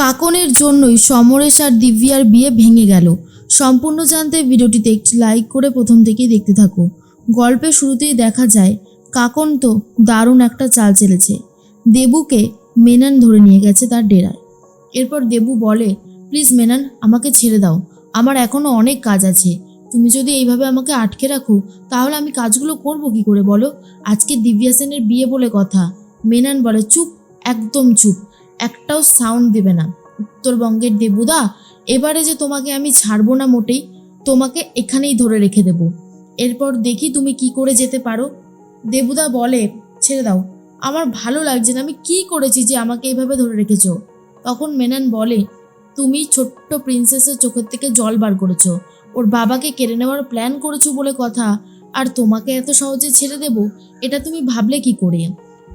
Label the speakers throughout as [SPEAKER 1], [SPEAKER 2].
[SPEAKER 1] কাকনের জন্যই সমরেশ আর দিব্যার বিয়ে ভেঙে গেল। সম্পূর্ণ জানতে ভিডিওটিতে একটি লাইক করে প্রথম থেকেই দেখতে থাকো। গল্পের শুরুতেই দেখা যায়, কাকন তো দারুণ একটা চাল চেলেছে। দেবুকে মেনান ধরে নিয়ে গেছে তার ডেরায়। এরপর দেবু বলে, প্লিজ মেনান, আমাকে ছেড়ে দাও। আমার এখনও অনেক কাজ আছে। তুমি যদি এইভাবে আমাকে আটকে রাখো, তাহলে আমি কাজগুলো করব কি করে বলো? আজকে দিব্যা সেনের বিয়ে বলে কথা। মেনান বলে, চুপ, একদম চুপ। একটাও সাউন্ড দেবে না। উত্তরবঙ্গের দেবুদা, এবারে যে তোমাকে আমি ছাড়বো না মোটেই, তোমাকে এখানেই ধরে রেখে দেব। এরপর দেখি তুমি কি করে যেতে পারো। দেবুদা বলে, ছেড়ে দাও। আমার ভালো লাগছে না, আমি কি করেছি যে আমাকে এইভাবে ধরে রেখেছ? তখন মেনান বলে, তুমি ছোট্ট প্রিন্সেসের চোখের থেকে জল বার করেছ। ওর বাবাকে কেড়ে নেওয়ার প্ল্যান করেছ বলে কথা, আর তোমাকে এত সহজে ছেড়ে দেব, এটা তুমি ভাবলে কি করে?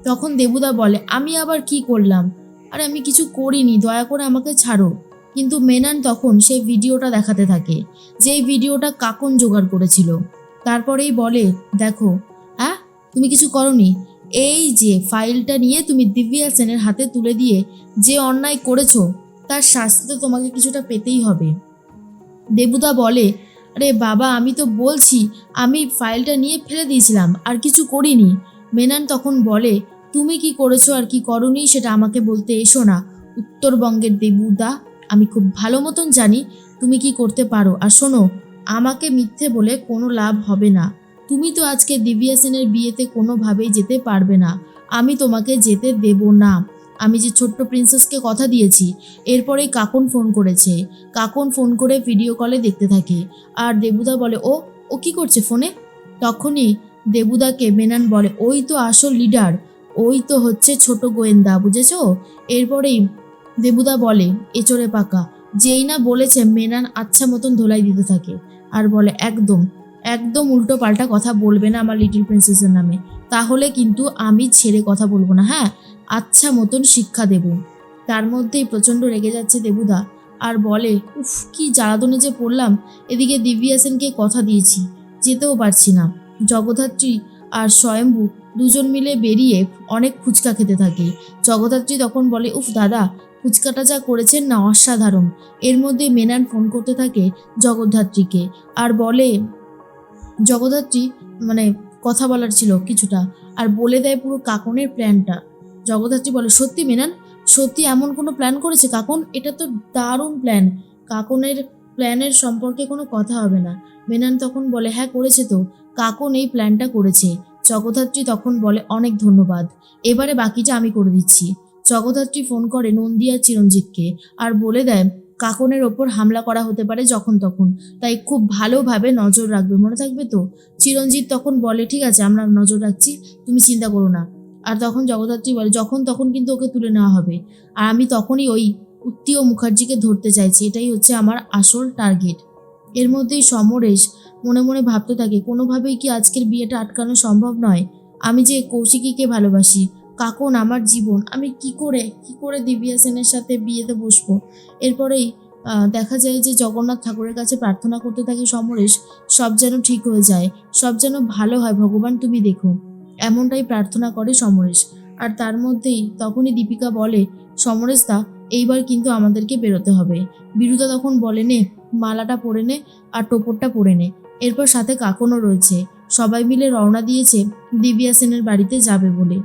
[SPEAKER 1] তখন দেবুদা বলে, আমি আবার কি করলাম? আরে আমি কিছু করিনি, দয়া করে আমাকে ছাড়ো। কিন্তু মেনান তখন সেই ভিডিওটা দেখাতে থাকে, যেই ভিডিওটা কাকন জোগাড় করেছিল। তারপরেই বলে, দেখো হ্যাঁ তুমি কিছু করনি। এই যে ফাইলটা নিয়ে তুমি দিব্যা সেনের হাতে তুলে দিয়ে যে অন্যায় করেছ, তার শাস্তি তো তোমাকে কিছুটা পেতেই হবে। দেবুদা বলে, আরে বাবা, আমি তো বলছি, আমি ফাইলটা নিয়ে ফেলে দিয়েছিলাম, আর কিছু করিনি। মেনান তখন বলে তুমি কি করেছ আর কি করনি সেটা আমাকে বলতে এসো না। উত্তরবঙ্গের দেবুদা, আমি খুব ভালো মতন জানি তুমি কি করতে পারো। আর শোনো, আমাকে মিথ্যে বলে কোনো লাভ হবে না। তুমি তো আজকে দিব্যা সেনের বিয়েতে কোনোভাবেই যেতে পারবে না। আমি তোমাকে যেতে দেব না। আমি যে ছোট্ট প্রিন্সেসকে কথা দিয়েছি, এরপরেই কাকন ফোন করেছে। কাকন ফোন করে ভিডিও কলে দেখতে থাকে। আর দেবুদা বলে, ও ও কি করছে ফোনে? তখনই দেবুদাকে মেনান বলে, ওই তো আসল লিডার। ওই তো হচ্ছে ছোট গোয়েন্দা, বুঝেছ? এরপরেই দেবুদা বলে, এচড়ে পাকা। যেই না বলেছে, মেনান আচ্ছা মতন ধোলাই দিতে থাকে। আর বলে, একদম একদম উল্টো পাল্টা কথা বলবে না আমার লিটিল প্রিন্সেসের নামে। তাহলে কিন্তু আমি ছেড়ে কথা বলব না হ্যাঁ? আচ্ছা মতন শিক্ষা দেব। তার মধ্যেই প্রচণ্ড রেগে যাচ্ছে দেবুদা। আর বলে, উফ, কি জ্বালাদনে যে পড়লাম। এদিকে দিব্যা সেনকে কথা দিয়েছি, যেতেও পারছি না। জগদ্ধাত্রী আর স্বয়ম্ভু দুজন মিলে বেরিয়ে অনেক ফুচকা খেতে থাকে। জগদ্ধাত্রী তখন বলে, উফ, দাদা, ফুচকাটা যা করেছেন না, অসাধারণ। এর মধ্যে মেনান ফোন করতে থাকে জগদ্ধাত্রীকে আর বলে, জগদ্ধাত্রী মানে কথা বলার ছিল কিছুটা, আর বলে দেয় পুরো কাকনের প্ল্যানটা জগদ্ধাত্রী বলে, সত্যি মেনান? সত্যি এমন কোনো প্ল্যান করেছে কাকন? এটা তো দারুণ প্ল্যান কাকনের প্ল্যানের সম্পর্কে কোনো কথা হবে না। মেনান তখন বলে হ্যাঁ করেছে তো। কাকন এই প্ল্যানটা করেছে। জগদ্ধাত্রী তখন বলে, অনেক ধন্যবাদ। এবারে বাকিটা আমি করে দিচ্ছি। জগদ্ধাত্রী ফোন করে নন্দিয়া চিরঞ্জিতকে আর বলে দেয়, কাকনের ওপর হামলা করা হতে পারে যখন তখন। তাই খুব ভালোভাবে নজর রাখবে, মনে থাকবে তো? চিরঞ্জিত তখন বলে, ঠিক আছে, আমরা নজর রাখছি, তুমি চিন্তা করো না। আর তখন জগদ্ধাত্রী বলে, যখন তখন কিন্তু ওকে তুলে নেওয়া হবে। আর আমি তখনই ওই উত্তীয় মুখার্জিকে ধরতে চাইছি। এটাই হচ্ছে আমার আসল টার্গেট। এর মধ্যেই সমরেশ মনে মনে ভাবতে থাকে, কোনোভাবেই কি আজকের বিয়েটা আটকানো সম্ভব নয়। আমি যে কৌশিকীকে ভালোবাসি, কাকন আমার জীবন, আমি কি করে কি করে দিব্যা সেনের সাথে বিয়েতে বসবো? এরপরেই দেখা যায় যে জগন্নাথ ঠাকুরের কাছে প্রার্থনা করতে থাকে সমরেশ, সব যেন ঠিক হয়ে যায়, সব যেন ভালো হয়, ভগবান তুমি দেখো। এমনটাই প্রার্থনা করে সমরেশ। আর তার মধ্যেই তখনই দীপিকা বলে, সমরেশ দা, এইবার কিন্তু আমাদেরকে বেরোতে হবে। বিরুদা তখন বলে, নে মালাটা পরে নে আর টোপরটা পরে নে। এরপর সাথে কাকনও রয়েছে। সবাই মিলে রওনা দিয়েছে দিব্যা সেনের বাড়িতে যাবে বলে।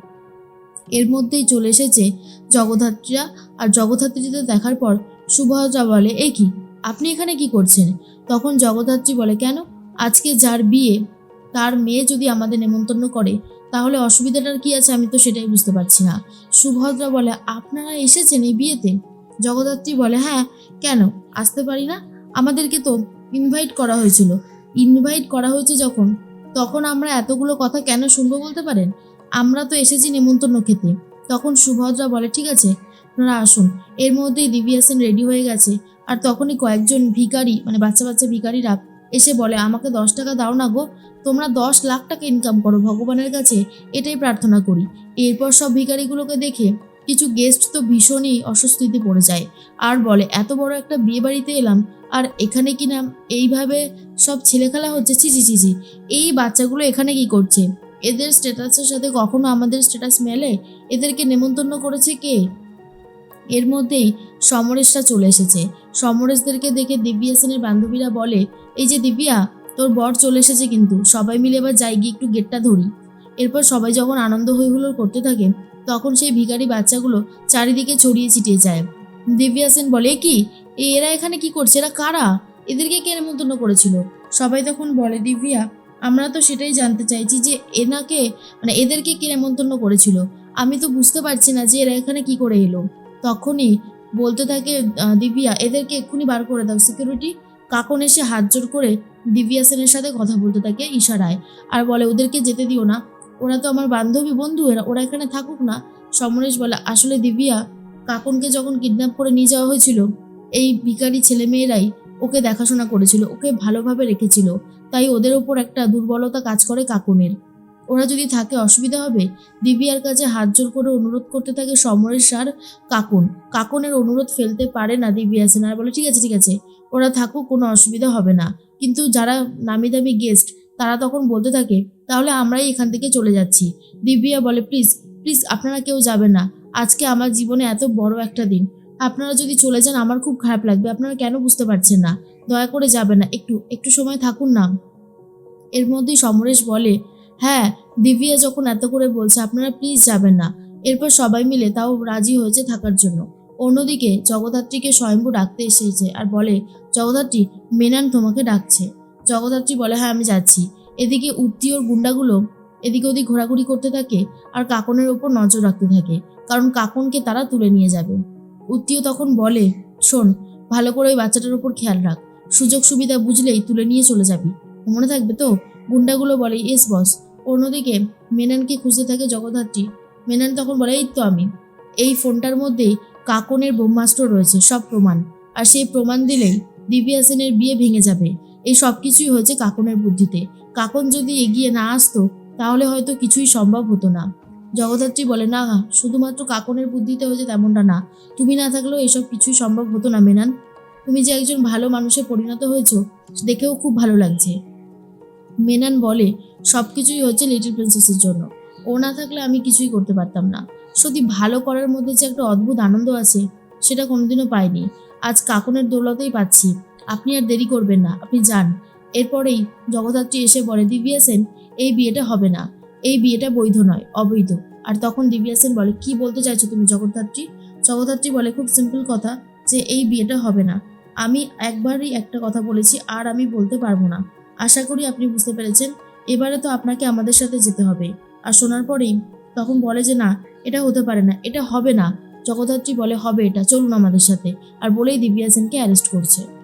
[SPEAKER 1] এর মধ্যেই চলে এসেছে জগদ্ধাত্রীরা আর জগদ্ধাত্রীদের দেখার পর শুভজা বলে, এই কি? আপনি এখানে কি করছেন? তখন জগদ্ধাত্রী বলে, কেন? আজকে যার বিয়ে, তার মেয়ে যদি আমাদের নেমন্তন্ন করে, তাহলে অসুবিধাটার কি আছে আমি তো সেটাই বুঝতে পারছি না। সুভদ্রা বলে, আপনারা এসেছেন এই বিয়েতে? জগদ্ধাত্রী বলে হ্যাঁ কেন? আসতে পারি না? আমাদেরকে তো ইনভাইট করা হয়েছিল। ইনভাইট করা হয়েছে যখন, তখন আমরা এতগুলো কথা কেন শুনব বলতে পারেন? আমরা তো এসেছি নেমন্তন্ন খেতে। তখন সুভদ্রা বলে, ঠিক আছে, আপনারা আসুন। এর মধ্যেই দিব্যা সেন রেডি হয়ে গেছে। আর তখনই কয়েকজন ভিখারি মানে বাচ্চা বাচ্চা ভিখারিরা এসে বলে, আমাকে দশ টাকা দাও না গো, তোমরা দশ লাখ টাকা ইনকাম করো ভগবানের কাছে। এটাই প্রার্থনা করি। এরপর সব ভিখারিগুলোকে দেখে কিছু গেস্ট তো ভীষণই অস্বস্তিতে পড়ে যায়। আর বলে, এত বড় একটা বিয়ে বাড়িতে এলাম, আর এখানে কি কিনা এইভাবে সব ছেলেখেলা হচ্ছে? ছি ছি এই বাচ্চাগুলো এখানে কি করছে? এদের স্ট্যাটাসের সাথে কখনো আমাদের স্ট্যাটাস মেলে? এদেরকে নেমন্তন্ন করেছে কে? এর মধ্যেই সমরেশরা চলে এসেছে। সমরেশদেরকে দেখে দিব্যা সেনের বান্ধবীরা বলে, এই যে দিব্যা তোর বর চলে এসেছে কিন্তু। সবাই মিলে এবার যাই, গিয়ে একটু গেটটা ধরি। এরপর সবাই যখন আনন্দ হই হুল্লোড় করতে থাকে তখন সেই ভিখারি বাচ্চাগুলো চারিদিকে ছড়িয়ে ছিটিয়ে যায়। দিব্যা সেন বলে, কি? এরা এখানে কি করছে? এরা কারা? এদেরকে কে নেমন্তন্ন করেছিল? সবাই তখন বলে, দিব্যা, আমরা তো সেটাই জানতে চাইছি যে এনাকে মানে এদেরকে কে নেমন্তন্ন করেছিল? আমি তো বুঝতে পারছি না যে এরা এখানে কি করে এলো। তখনই বলতে থাকে দিব্যা, এদেরকে এক্ষুনি বার করে দাও সিকিউরিটি। কাকন এসে হাত জোর করে দিব্যা সেনের সাথে কথা বলতে থাকে ইশারায়। আর বলে, ওদেরকে যেতে দিও না। ওরা তো আমার বান্ধবী, বন্ধু, এরা, ওরা এখানে থাকুক না। সমরেশ বলে, আসলে দিবিয়া, কাকনকে যখন কিডন্যাপ করে নিয়ে যাওয়া হয়েছিল, এই ভিখারি ছেলেমেয়েরাই ওকে দেখাশোনা করেছিল, ওকে ভালোভাবে রেখেছিল। তাই ওদের ওপর একটা দুর্বলতা কাজ করে কাকনের। ওরা যদি থাকে, অসুবিধা হবে? দিবিয়ার কাছে হাত জোর করে অনুরোধ করতে থাকে সমরেশ আর কাকন। কাকনের অনুরোধ ফেলতে পারে না দিব্যা সেন আর বলে, ঠিক আছে ঠিক আছে, ওরা থাকুক, কোনো অসুবিধা হবে না। কিন্তু যারা নামি দামি গেস্ট তারা তখন বলতে থাকে, তাহলে আমরাই এখান থেকে চলে যাচ্ছি। দিব্যা বলে, প্লিজ প্লিজ আপনারা কেউ যাবেন না। আজকে আমার জীবনে এত বড় একটা দিন। আপনারা যদি চলে যান, আমার খুব খারাপ লাগবে। আপনারা কেন বুঝতে পারছেন না? দয়া করে যাবে না। একটু একটু সময় থাকুন না। এর মধ্যেই সমরেশ বলে হ্যাঁ দিব্যা যখন এত করে বলছে, আপনারা প্লিজ যাবেন না। এরপর সবাই মিলে তাও রাজি হয়েছে থাকার জন্য। অন্যদিকে জগদ্ধাত্রীকে স্বয়ম্ভু ডাকতে এসেছে আর বলে, জগদ্ধাত্রী, মেনান তোমাকে ডাকছে। জগদ্ধাত্রী বলে হ্যাঁ আমি যাচ্ছি। এদিকে উত্তীয়র গুন্ডাগুলো এদিকে ওদিক ঘোরাঘুরি করতে থাকে আর কাকনের ওপর নজর রাখতে থাকে, কারণ কাকনকে তারা তুলে নিয়ে যাবে। উত্তীয় তখন বলে, শোন, ভালো করে ওই বাচ্চাটার উপর খেয়াল রাখ। সুযোগ সুবিধা বুঝলেই তুলে নিয়ে চলে যাবি। মনে থাকবে তো? গুন্ডাগুলো বলে এস বস। অন্যদিকে মেনানকে খুঁজতে থাকে জগদ্ধাত্রী। মেনান তখন বলে, এই তো আমি। এই ফোনটার মধ্যেই কাকনের ব্রহ্মাস্ত্র রয়েছে, সব প্রমাণ। আর সেই প্রমাণ দিলেই দিব্যা সেনের বিয়ে ভেঙে যাবে। এই সব কিছুই হয়েছে কাকনের বুদ্ধিতে। কাকন যদি এগিয়ে না আসতো, তাহলে হয়তো কিছুই সম্ভব হতো না। জগদ্ধাত্রী বলে, না, শুধুমাত্র কাকনের বুদ্ধিতে হয়েছে তেমনটা না। তুমি না থাকলেও এসব কিছুই সম্ভব হতো না, মেনান। তুমি যে একজন ভালো মানুষে পরিণত হয়েছো, দেখেও খুব ভালো লাগছে। মেনান বলে, সব কিছুই হচ্ছে লিটল প্রিন্সেসের জন্য। ও না থাকলে আমি কিছুই করতে পারতাম না। সত্যি ভালো করার মধ্যে যে একটা অদ্ভুত আনন্দ আছে, সেটা কোনোদিনও পাইনি। আজ কাকনের দৌলতেই পাচ্ছি। আপনি আর দেরি করবেন না, আপনি যান। এরপরেই জগদ্ধাত্রী এসে বলে, দিব্যা সেন, এই বিয়েটা হবে না। এই বিয়েটা বৈধ নয়, অবৈধ। আর তখন দিব্যা সেন বলে, কি বলতে চাইছো তুমি জগদ্ধাত্রী? জগদ্ধাত্রী বলে, খুব সিম্পল কথা যে, এই বিয়েটা হবে না। আমি একবারই একটা কথা বলেছি, আর আমি বলতে পারব না। আশা করি আপনি বুঝতে পেরেছেন। এবারে তো আপনাকে আমাদের সাথে যেতে হবে। আর শোনার পরেই তখন বলে যে, না, এটা হতে পারে না, এটা হবে না। জগদ্ধাত্রী বলে, হবে এটা, চলুন আমাদের সাথে। আর বলেই দিব্যা সেনকে অ্যারেস্ট করছে।